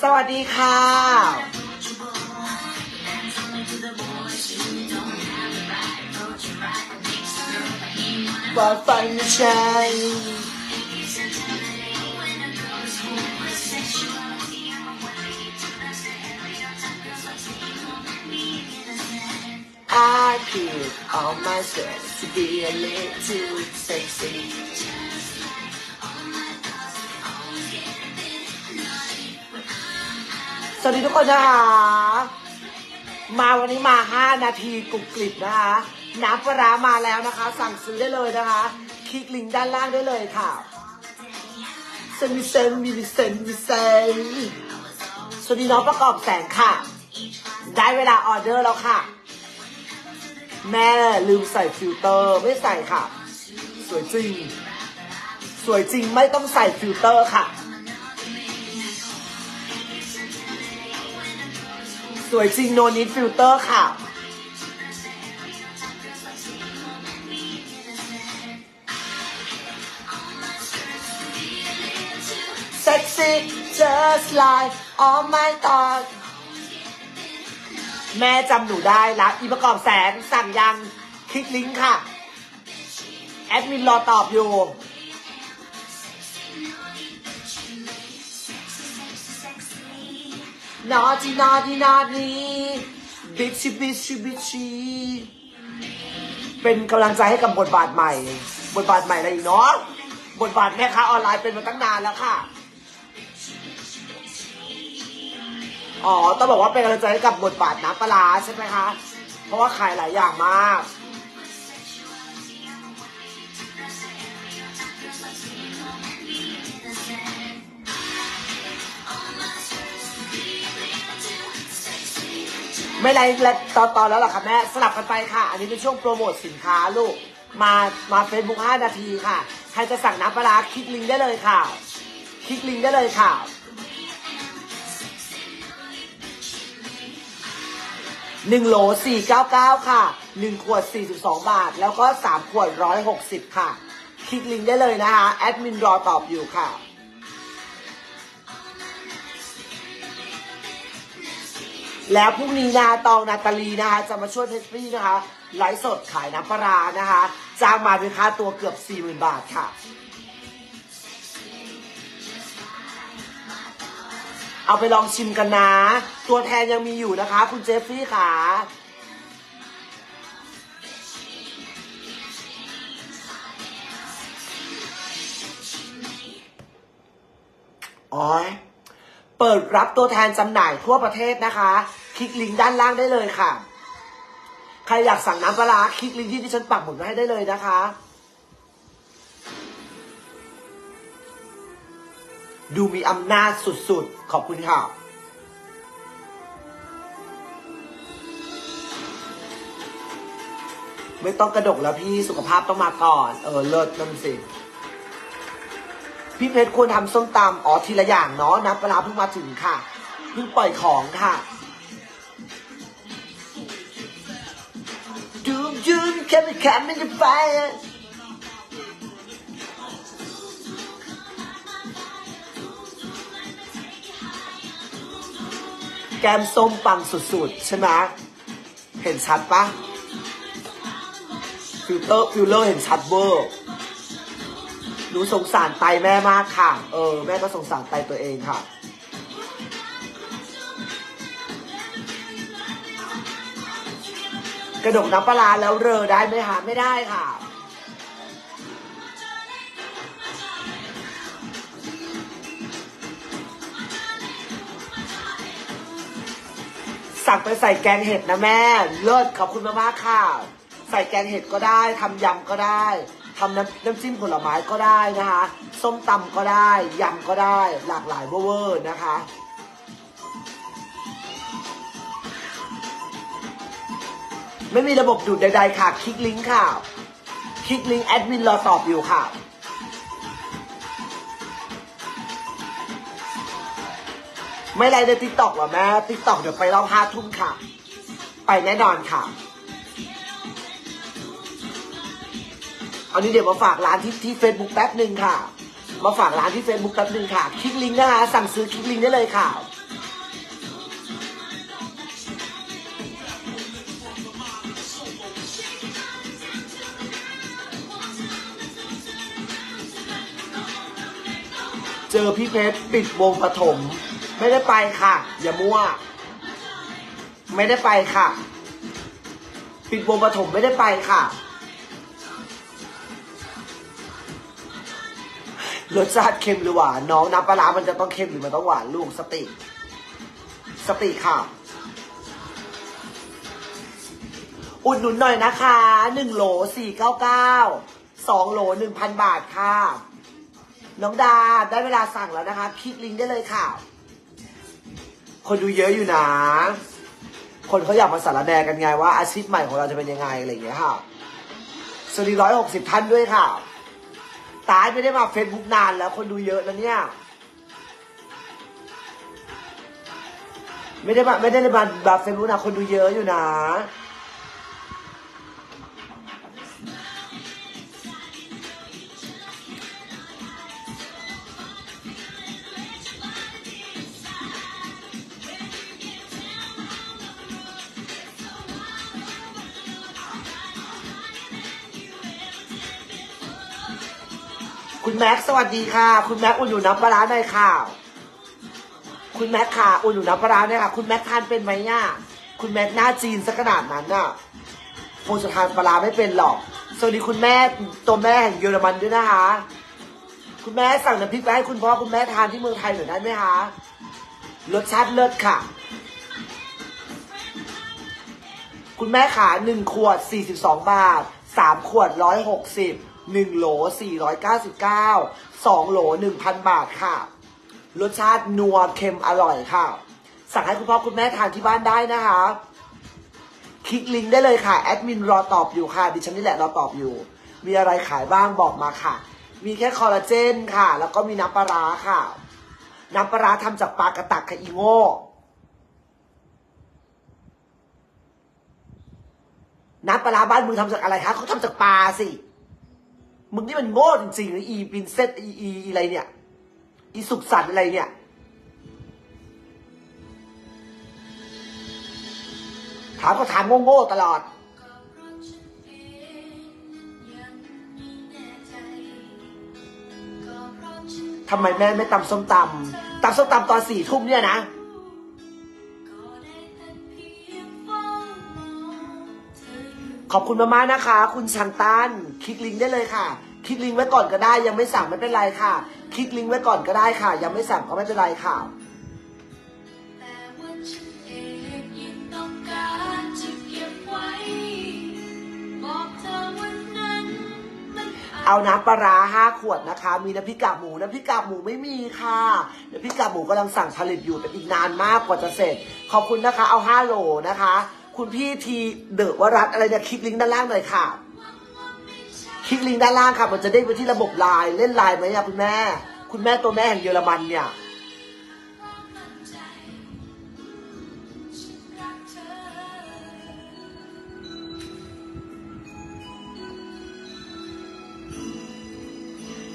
สวัสดีค่ะว่าฟังไม่ใช่ I keep on myself to be a little sexy สวัสดีทุกคนนะคะมาวันนี้มา 5 นาทีกรุบกริบนะคะ น้ำปลาร้ามาแล้วนะคะ สั่งซื้อได้เลยนะคะ คลิกลิงก์ด้านล่างได้เลยค่ะเซนมิเซนมิเซนมิเซนสวัสดีน้องประกอบแสงค่ะ ได้เวลาออเดอร์แล้วค่ะ แม่ลืมใส่ฟิลเตอร์ไม่ใส่ค่ะ สวยจริง สวยจริงไม่ต้องใส่ฟิลเตอร์ค่ะ สวยจริงโนนิดฟิลเตอร์ค่ะ Sexy just like all my thoughts แม่จำหนูได้รับอีประกอบแสงสั่งยัง คลิกลิงก์ค่ะ แอดมินรอตอบอยู่ นอจีนอดีนอดีบิชชิบิชชิบิชชีเป็นกำลังใจให้กับบทบาทใหม่ บทบาทใหม่อะไรอีกเนาะบทบาทแม่ค้าออนไลน์เป็นมาตั้งนานแล้วค่ะ อ๋อ ต้องบอกว่าเป็นกำลังใจให้กับบทบาทน้ำปลาใช่ไหมคะ เพราะว่าขายหลายอย่างมาก ไม่ไรและตอนตอนแล้วหรอคะแม่สลับกันไปค่ะ อันนี้เป็นช่วงโปรโมทสินค้าลูก มามาเฟซบุ๊ก5นาทีค่ะ ใครจะสั่งน้ำปลาร้าคลิกลิงก์ได้เลยค่ะ คลิกลิงก์ได้เลยค่ะหนึ่งโหลสี่เก้าเก้าค่ะหนึ่งขวดสี่สิบสองบาท แล้วก็สามขวดร้อยหกสิบค่ะ คลิกลิงก์ได้เลยนะคะ แอดมินรอตอบอยู่ค่ะ แล้วพรุ่งนี้นะตองนาตาลีนะคะจะมาช่วยเพชรพี่นะคะไลฟ์สดขายน้ำปลานะคะจ้างมาเป็นค่าตัวเกือบสี่หมื่นบาทค่ะ เอาไปลองชิมกันนะ ตัวแทนยังมีอยู่นะคะ คุณเจฟฟี่ค่ะอ๋อเปิดรับตัวแทนจำหน่ายทั่วประเทศนะคะ คลิกลิงก์ด้านล่างได้เลยค่ะ ใครอยากสั่งน้ำปลาคลิกลิงก์ที่ที่ฉันปักหมุดไว้ให้ได้เลยนะคะ ดูมีอำนาจสุดๆ ขอบคุณค่ะไม่ต้องกระดกแล้วพี่สุขภาพต้องมาก่อน เออ เลิศนั่นสิ พี่เพชรควรทำส้มตำอ๋อทีละอย่างเนาะนะเวลาเพิ่งมาถึงค่ะ เพิ่งปล่อยของค่ะ ยืนแค่ไม่แค่ไม่ได้ไฟแกมส้มปังสุดๆใช่ไหมเห็นชัดปะฟิลเตอร์ฟิลเลอร์เห็นชัดเวอร์หนูสงสารไตแม่มากค่ะ เออ แม่ก็สงสารไตตัวเองค่ะ กระดกน้ำปลาแล้วเรอได้ไหมคะไม่ได้ค่ะ สั่งไปใส่แกงเห็ดนะแม่ เลิศขอบคุณมากๆค่ะ ใส่แกงเห็ดก็ได้ทำยำก็ได้ทำน้ำน้ำจิ้มผลไม้ก็ได้นะคะ ส้มตำก็ได้ยำก็ได้ หลากหลายเวอร์นะคะ ไม่มีระบบดูดใดๆค่ะ คลิกลิงก์ค่ะ คลิกลิงก์แอดมินรอตอบอยู่ค่ะ ไม่ไรในติ๊กต็อกหรอแม่ติ๊กต็อกเดี๋ยวไปรอบห้าทุ่มค่ะ ไปแน่นอนค่ะเอานี้เดี๋ยวมาฝากร้านที่ที่เฟซบุ๊กแป๊บหนึ่งค่ะ มาฝากร้านที่เฟซบุ๊กแป๊บหนึ่งค่ะ คลิกลิงก์นะคะ สั่งซื้อคลิกลิงก์ได้เลยค่ะ อพี่เพชรปิดวงปฐมไม่ได้ไปค่ะ อย่ามั่ว ไม่ได้ไปค่ะ ปิดวงปฐมไม่ได้ไปค่ะรสชาติเค็มหรือหวานน้องน้ำปลาร้ามันจะต้องเค็มหรือมันต้องหวานลูกสติ สติค่ะ อุดหนุนหน่อยนะคะหนึ่งโหลสี่เก้าเก้าสองโหลหนึ่งพันบาทค่ะ น้องดาได้เวลาสั่งแล้วนะคะ คลิกลิงก์ได้เลยค่ะ คนดูเยอะอยู่นะ คนเขาอยากมาสารแนกันไงว่าอาชีพใหม่ของเราจะเป็นยังไงอะไรอย่างเงี้ยค่ะ สวัสดีร้อยหกสิบท่านด้วยค่ะ ตายไม่ได้มาเฟซบุ๊กนานแล้ว คนดูเยอะนะเนี่ย ไม่ได้มาไม่ได้มาแบบเฟซบุ๊กนะคนดูเยอะอยู่นะ แม็กสวัสดีค่ะ คุณแม็กอุ่นอยู่น้ำปลาได้ค่ะ คุณแม็กค่ะอุ่นอยู่น้ำปลาได้ค่ะ คุณแม็กทานเป็นไหมเนี่ยคุณแม็กหน้าจีนสักขนาดนั้นน่ะคงจะทานปลาไม่เป็นหรอก สวัสดีคุณแม่ตัวแม่แห่งเยอรมันด้วยนะคะ คุณแม่สั่งน้ำพริกไปให้คุณพ่อคุณแม่ทานที่เมืองไทยหน่อยได้ไหมคะ รสชาติเลิศค่ะ คุณแม่ขาหนึ่งขวดสี่สิบสองบาทสามขวดร้อยหกสิบ 1โหล499 2โหล1,000 บาทค่ะ รสชาตินัวเค็มอร่อยค่ะ สั่งให้คุณพ่อคุณแม่ทานที่บ้านได้นะคะ คลิกลิงก์ได้เลยค่ะ แอดมินรอตอบอยู่ค่ะ ดิฉันนี่แหละรอตอบอยู่ มีอะไรขายบ้างบอกมาค่ะ มีแค่คอลลาเจนค่ะ แล้วก็มีน้ำปลาค่ะ น้ำปลาทำจากปลากระตักค่ะอีโง่น้ำปลาบ้านมึงทำจากอะไรคะเขาทำจากปลาสิ มึงนี่มันโง่จริงๆนะอีปินเซตอีอีอีอะไรเนี่ย อีสุขสันต์อะไรเนี่ย ถามก็ถามโง่ๆตลอด ทำไมแม่ไม่ตำส้มตำตำส้มตำตอนสี่ทุ่มเนี่ยนะ ขอบคุณมากๆนะคะ คุณชังตันคลิกลิงก์ได้เลยค่ะ คลิกลิงก์ไว้ก่อนก็ได้ ยังไม่สั่งไม่เป็นไรค่ะ คลิกลิงก์ไว้ก่อนก็ได้ค่ะ ยังไม่สั่งก็ไม่เป็นไรค่ะเอารจะเก็บไว้บอกเธอวันนั้นมันอาจเอาน้ำปลาร้าห้าขวดนะคะ มีน้ำพริกกากหมูน้ำพริกกากหมูไม่มีค่ะน้ำพริกกากหมูกำลังสั่งผลิตอยู่แต่อีกนานมากกว่าจะเสร็จ ขอบคุณนะคะ เอาห้าโหลนะคะ คุณพี่ทีเดอะวรัตอะไรเนี่ยคลิกลิงก์ด้านล่างหน่อยค่ะ คลิกลิงก์ด้านล่างค่ะ มันจะได้ไปที่ระบบไลน์เล่นไลน์ไหมอะคุณแม่ คุณแม่ตัวแม่แห่งเยอรมันเนี่ยเธอ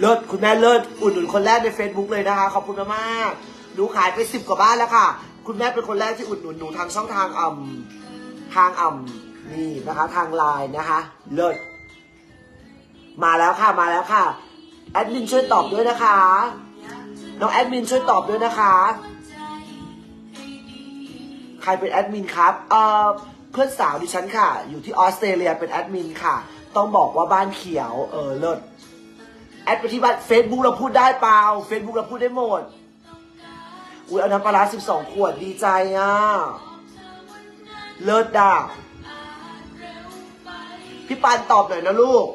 เลิศคุณแม่เลิศอุดหนุนคนแรกใน Facebook เลยนะคะ ขอบคุณมากๆหนูขายไปสิบกว่าบ้านแล้วค่ะ คุณแม่เป็นคนแรกที่อุดหนุนหนูทางช่องทางอ่ำ ทางอ่ำนี่นะคะทางไลน์นะคะเลิศมาแล้วค่ะมาแล้วค่ะแอดมินช่วยตอบด้วยนะคะ น้องแอดมินช่วยตอบด้วยนะคะ ใครเป็นแอดมินครับเอ่อเพื่อนสาวดิฉันค่ะ อยู่ที่ออสเตรเลียเป็นแอดมินค่ะ ต้องบอกว่าบ้านเขียวเออเลิศแอดไปที่บ้านเฟซบุ๊กเราพูดได้เปล่าเฟซบุ๊กเราพูดได้หมดอุ้ยเอาน้ำปลาร้าสิบสองขวดดีใจอะ เลิศด่าพี่ปานตอบหน่อยนะลูก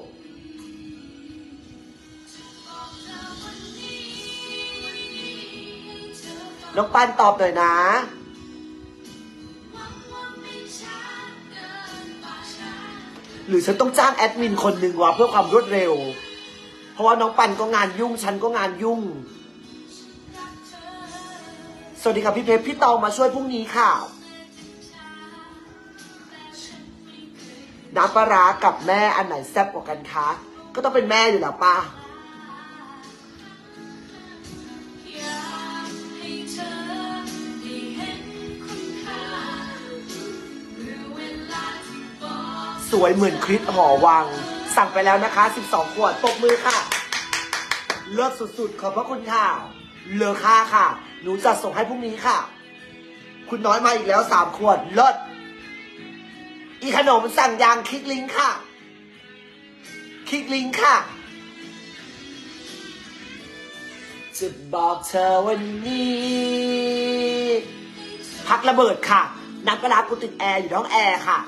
น้องปานตอบหน่อยนะหรือฉันต้องจ้างแอดมินคนหนึ่งวะเพื่อความรวดเร็ว เพราะว่าน้องปันก็งานยุ่ง ฉันก็งานยุ่ง สวัสดีครับพี่เพชรพี่ตองมาช่วยพรุ่งนี้ค่ะ น้ำปลาร้ากับแม่อันไหนแซ่บกว่ากันคะ ก็ต้องเป็นแม่อยู่แล้วป้าสวยเหมือนคริสหอวัง สั่งไปแล้วนะคะ 12 ขวดตบมือค่ะ เลิศสุดๆ ขอบพระคุณค่ะเลือค่าค่ะ หนูจะส่งให้พรุ่งนี้ค่ะ คุณน้อยมาอีกแล้วสามขวดเลิศ อีขนมสั่งยางคลิกลิงก์ค่ะ คลิกลิงก์ค่ะ จะบอกเธอวันนี้ พักระเบิดค่ะน้ำกระลากูติดแอร์อยู่ในห้องแอร์ค่ะ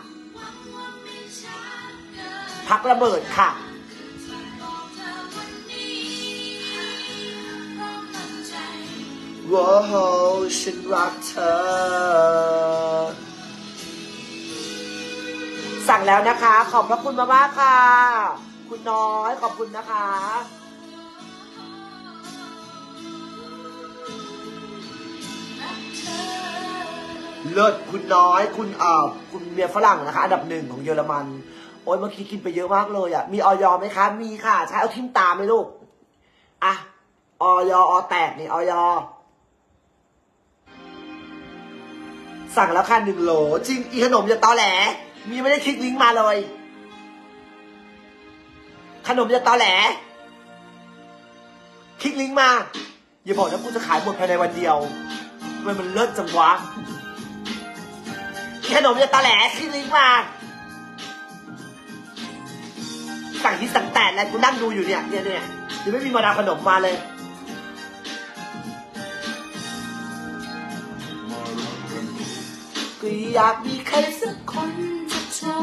พักระเบิดค่ะว้าวฉันรักเธอ สั่งแล้วนะคะ ขอบพระคุณมากๆค่ะ คุณน้อยขอบคุณนะคะเลิศคุณน้อย คุณเอ่อคุณเมียฝรั่งนะคะ อันดับหนึ่งของเยอรมัน โอ้ยเมื่อกี้กินไปเยอะมากเลยอะ มีออยไหมคะ มีค่ะ ใช้เอาทิมตามไหมลูก อะออยอแตกนี่ออยสั่งแล้วค่ะหนึ่งโหล จริง อีขนมอย่าตอแหล มีไม่ได้คลิกลิงก์มาเลย ขนมอย่าตอแหล คลิกลิงก์มา อย่าบอกนะกูจะขายหมดภายในวันเดียวทำไมมันเลิศจังวะขนมจะตาแหลขึ้นลิงก์มาสั่งที่สั่งแต่แล้วกูนั่งดูอยู่เนี่ยเนี่ยเนี่ยยังไม่มีมาดามขนมมาเลยก็อยากมีใครสักคน จะชอ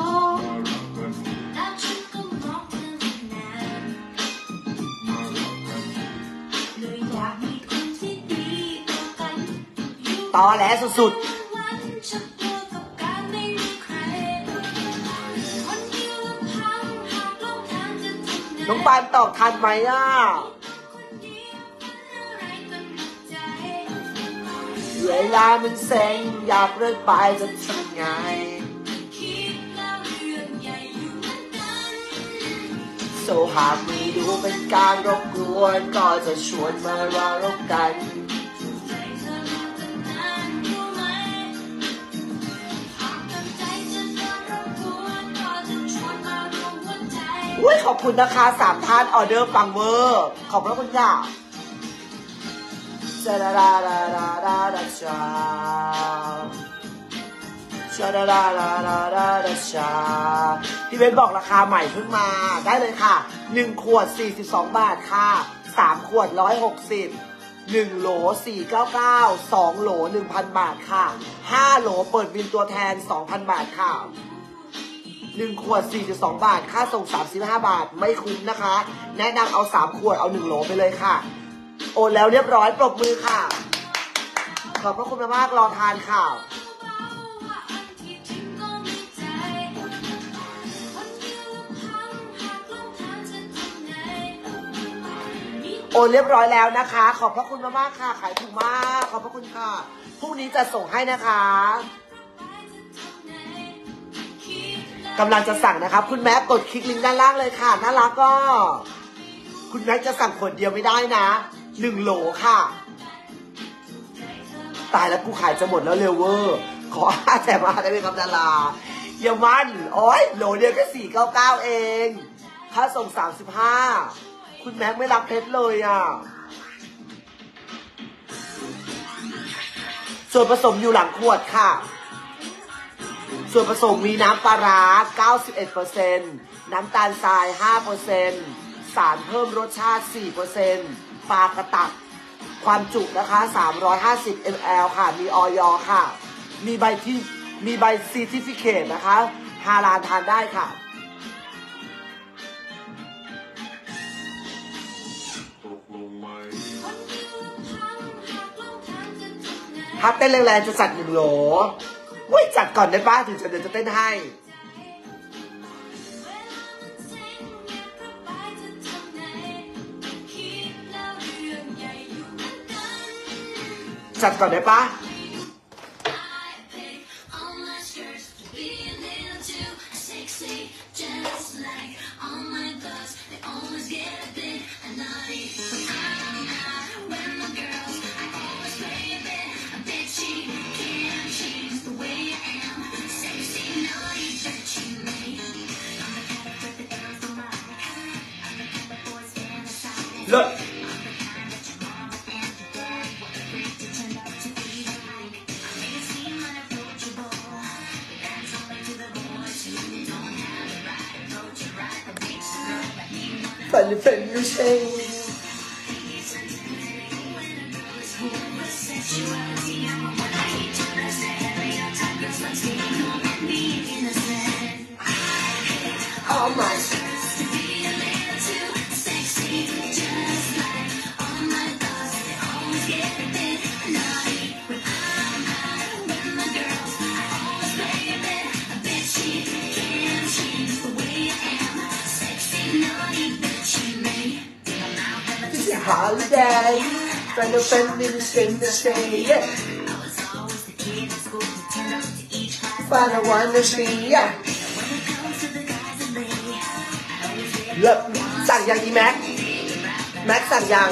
แล้วฉันก็มองเธอมานานเลยอยากมีคนที่ดีต่อแหลสุดๆน้องปานตอบทันไหมอะเวฝันอะไรกันหนักใจเวลามันเซ็งอยากเลิกไปจะทำไง โซหากมีดูเป็นการรบกวน ก็จะชวนมารารบกันใจเธอมาตั้งนานรู้ไหมหากตั้งใจจะโดนรบกวนก็จะชวนมารวมหัวใจอุ้ยขอบคุณนะคะสามท่านออเดอร์ฟังเวอร์ ขอบพระคุณค่ะชาดาดาดาดาดาดา ชาดาดาดาดาดาดาชาพี่เบนบอกราคาใหม่เพิ่งมาได้เลยค่ะ 1 ขวด 42 บาทค่ะ 3 ขวด 160 1โหล499 2โหล1,000 บาทค่ะ 5โหลเปิดบินตัวแทน 2,000 บาทค่ะหนึ่งขวด 4.2 บาท ค่าส่ง 35 บาท ไม่คุ้มนะคะ แนะนำเอา 3 ขวด เอา 1 โหลไปเลยค่ะ โอนแล้วเรียบร้อย ปรบมือค่ะ ขอบพระคุณมาก รอทานค่ะ โอนเรียบร้อยแล้วนะคะ ขอบพระคุณมากๆค่ะ ขายถูกมาก ขอบพระคุณค่ะ พรุ่งนี้จะส่งให้นะคะกำลังจะสั่งนะครับ คุณแม็กกดคลิกลิงก์ด้านล่างเลยค่ะน่ารักก็ คุณแม็กจะสั่งขวดเดียวไม่ได้นะหนึ่งโหลค่ะ ตายแล้วกูขายจะหมดแล้วเร็วเวอร์ ขอห้าแถมมาได้ไหมครับดาราอย่ามันโอ้ยโหลเดียวแค่สี่เก้าเก้าเองค่าส่งสามสิบห้า คุณแม็กไม่รับเพชรเลยอะ ส่วนผสมอยู่หลังขวดค่ะ ส่วนผสมมีน้ำปลาร้า 91%น้ำตาลทราย 5%สารเพิ่มรสชาติ 4%ปลากระตัก ความจุนะคะ 350 ml ค่ะ มีออยค่ะ มีใบที่มีใบซีทิฟิเคตนะคะฮาลานทานได้ค่ะ ถ้าเต้นแรงๆจะจัดหนึ่งโหลอุ้ยจัดก่อนได้ป้าถึงจะเดี๋ยวจะเต้นให้ จัดก่อนได้ป้า Trying to find in the same to say, yeah. But I wanna see, yeah. เลิกสั่งยังอีแม็ก แม็กสั่งยัง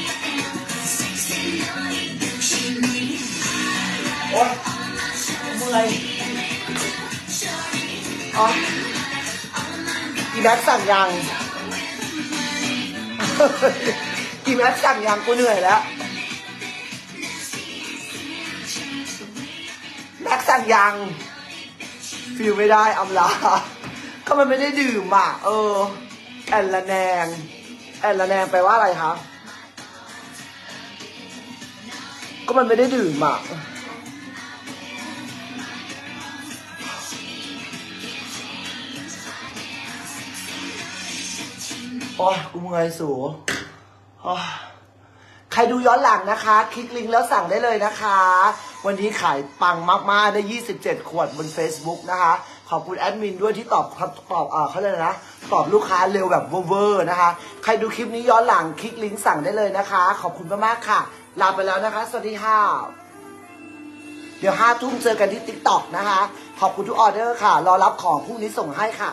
mười Ồ Chị bé สั่งยัง chị bé สั่งยังกูเหนื่อยแล้วแม็กสั่งยังฟิลไม่ได้อำลาก็มันไม่ได้ดื่มอะ เออ แอนละแนง แอนละแนงแปลว่าอะไรครับก็มันไม่ได้ดื่มอะ อ้ยกูเมื่อยสูใครดูย้อนหลังนะคะ คลิกลิงก์แล้วสั่งได้เลยนะคะ วันนี้ขายปังมาก ๆ ได้ 27 ขวดบน Facebook นะคะ ขอบคุณแอดมินด้วยที่ตอบตอบเขาเรียนะ ตอบลูกค้าเร็วแบบเวอร์นะคะ ใครดูคลิปนี้ย้อนหลังคลิกลิงก์สั่งได้เลยนะคะ ขอบคุณมาก ๆ ค่ะ ลาไปแล้วนะคะ สวัสดีค่ะ เดี๋ยวห้าทุ่มเจอกันที่ TikTok นะคะ ขอบคุณทุกออเดอร์ค่ะ รอรับของพรุ่งนี้ส่งให้ค่ะ